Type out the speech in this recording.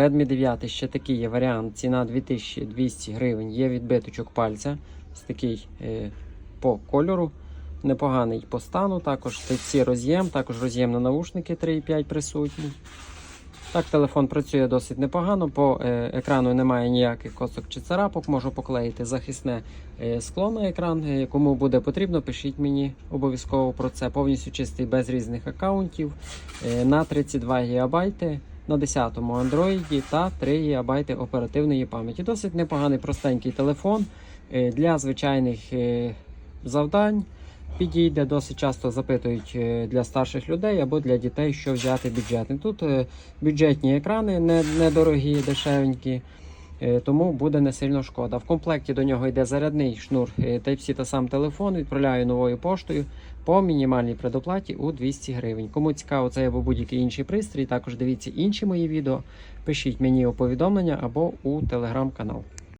Redmi 9 ще такий є варіант. Ціна 2200 гривень. Є відбиточок пальця. Ось такий е, по кольору. Непоганий по стану. Також Type-C роз'єм, також роз'єм на наушники 3,5 присутній. Так, телефон працює досить непогано. По е, екрану немає ніяких косок чи царапок. Можу поклеїти захисне е, скло на екран. Е, Кому буде потрібно, пишіть мені обов'язково про це. Повністю чистий без різних аккаунтів е, на 32 ГБ на 10-му Android та 3 ГБ оперативної пам'яті. Досить непоганий простенький телефон е, для звичайних е, завдань. Підійде досить часто запитують е, для старших людей або для дітей, що взяти бюджетний. Тут бюджетні екрани недорогі, дешевенькі, тому буде не сильно шкода. В комплекті до нього йде зарядний шнур е, Type-C та сам телефон. Відправляю новою поштою по мінімальній предоплаті у 200 гривень. Кому цікаво це або будь-який інший пристрій, також дивіться інші мої відео. Пишіть мені у повідомлення або у телеграм-канал.